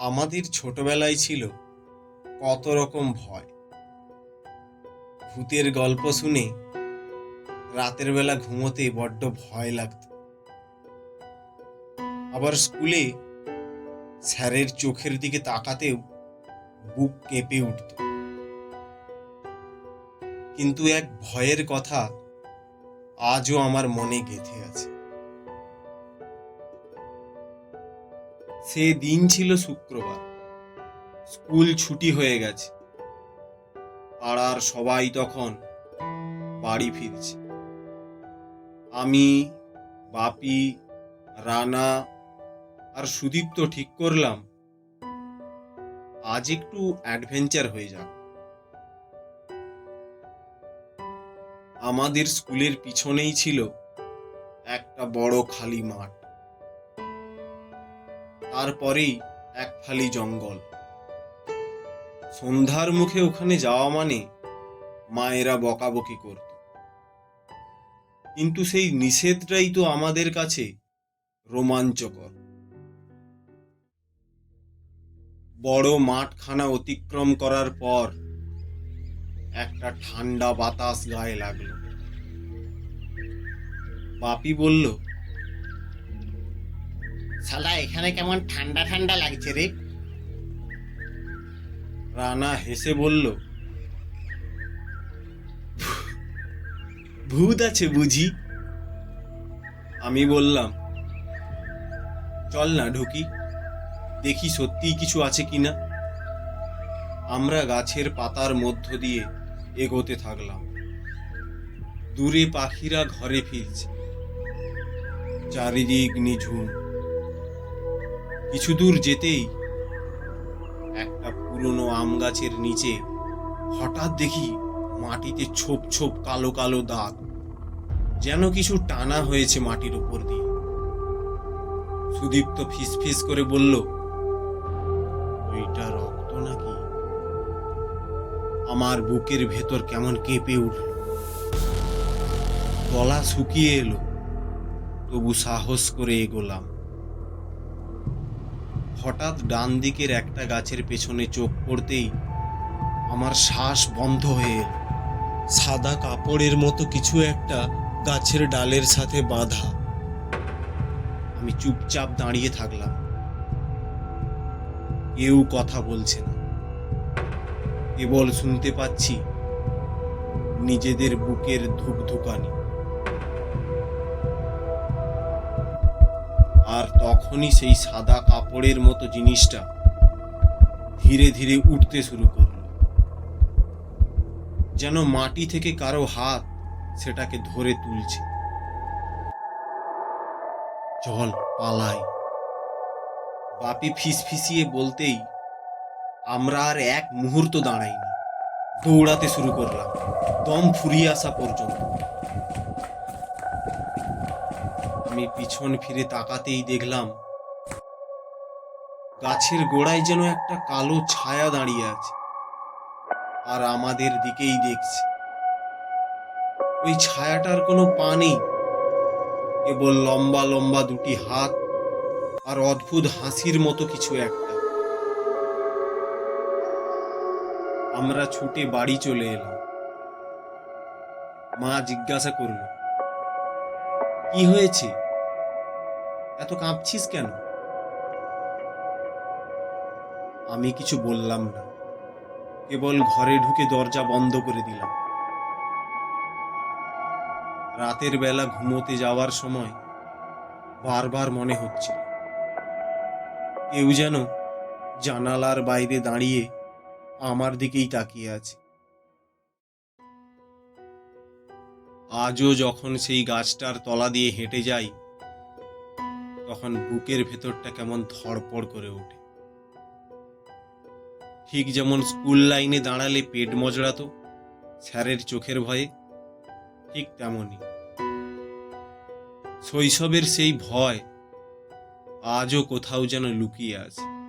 আমাদের ছোটবেলায় ছিল কত রকম ভয়। ভূতের গল্প শুনে রাতের বেলা ঘুমোতে বড্ড ভয় লাগতো। আবার স্কুলে স্যারের চোখের দিকে তাকাতেও বুক কেঁপে উঠত। কিন্তু এক ভয়ের কথা আজও আমার মনে গেঁথে আছে। সে দিন ছিল শুক্রবার। স্কুল ছুটি হয়ে গেছে। পাড়ার সবাই তখন বাড়ি ফিরছে। আমি, বাপি, রানা আর সুদীপ্ত ঠিক করলাম, আজ একটু অ্যাডভেঞ্চার হয়ে যাক। আমাদের স্কুলের পিছনেই ছিল একটা বড় খালি মাঠ। তারপরেই এক ফালি জঙ্গল। সন্ধ্যার মুখে ওখানে যাওয়া মানে মায়েরা বকাবকি করত। কিন্তু সেই নিষেধটাই তো আমাদের কাছে রোমাঞ্চকর। বড় মাঠখানা অতিক্রম করার পর একটা ঠান্ডা বাতাস গায়ে লাগল। বাপি বলল শালা এখানে কেমন ঠান্ডা ঠান্ডা লাগছে রে। রানা হেসে বলল ভূত আছে বুঝি? আমি বললাম চল না ঢুকি দেখি সত্যিই কিছু আছে কিনা আমরা গাছের পাতার মধ্য দিয়ে এগোতে থাকলাম। দূরে পাখিরা ঘরে ফিরছে চারিদিক নিঝুম। কিছু দূর যেতেই একটা পুরনো আম গাছের নিচে হঠাৎ দেখি মাটিতে ছোপ ছোপ কালো কালো দাগ, যেন কিছু টানা হয়েছে মাটির উপর দিয়ে। সুদীপ্ত ফিস ফিস করে বলল ওইটা রক্ত নাকি? আমার বুকের ভেতর কেমন কেঁপে উঠল। গলা শুকিয়ে এলো, তবু সাহস করে এগোলাম। হঠাৎ ডান দিকের একটা গাছের পেছনে চোখ পড়তেই আমার শ্বাস বন্ধ হয়ে সাদা কাপড়ের মতো কিছু একটা গাছের ডালের সাথে বাঁধা। আমি চুপচাপ দাঁড়িয়ে থাকলাম। কেউ কথা বলছে না। কেবল শুনতে পাচ্ছি নিজেদের বুকের ধুকধুকানি। আর তখনই সেই সাদা কাপড়ের মতো জিনিসটা ধীরে ধীরে উঠতে শুরু করল। যেন মাটি থেকে কারও হাত সেটাকে ধরে তুলছে। চল পালাই। বাপি ফিসফিসিয়ে বলতেই আমরা আর এক মুহূর্ত দাঁড়াইনি। দৌড়াতে শুরু করলাম। দম ফুরিয়ে আসা পর্যন্ত। আমি পিছন ফিরে তাকাতেই দেখলাম, গাছের গোড়ায় যেন একটা কালো ছায়া দাঁড়িয়ে আছে আর আমাদের দিকেই দেখছে। ওই ছায়াটার কোনো পা নেই, কেবল লম্বা লম্বা দুটি হাত আর অদ্ভুত হাসির মতো কিছু একটা। আমরা ছুটে বাড়ি চলে এলাম। মা জিজ্ঞাসা করল কি হয়েছে? এত কাঁপছিস কেন? আমি কিছু বললাম না। কেবল ঘরে ঢুকে দরজা বন্ধ করে দিলাম। রাতের বেলা ঘুমোতে যাওয়ার সময় বারবার মনে হচ্ছে কেউ যেন জানালার বাইরে দাঁড়িয়ে আমার দিকেই তাকিয়ে আছে। আজও যখন সেই গাছটার তলা দিয়ে হেঁটে যাই, তখন বুকের ভেতরটা কেমন ধড়পড় করে ওঠে। ঠিক যেমন স্কুল লাইনে দাঁড়ালে পেট মজড়াতো, স্যারের চোখের ভয়ে, ঠিক তেমনই। শৈশবের সেই ভয় আজও কোথাও যেন লুকিয়ে আছে।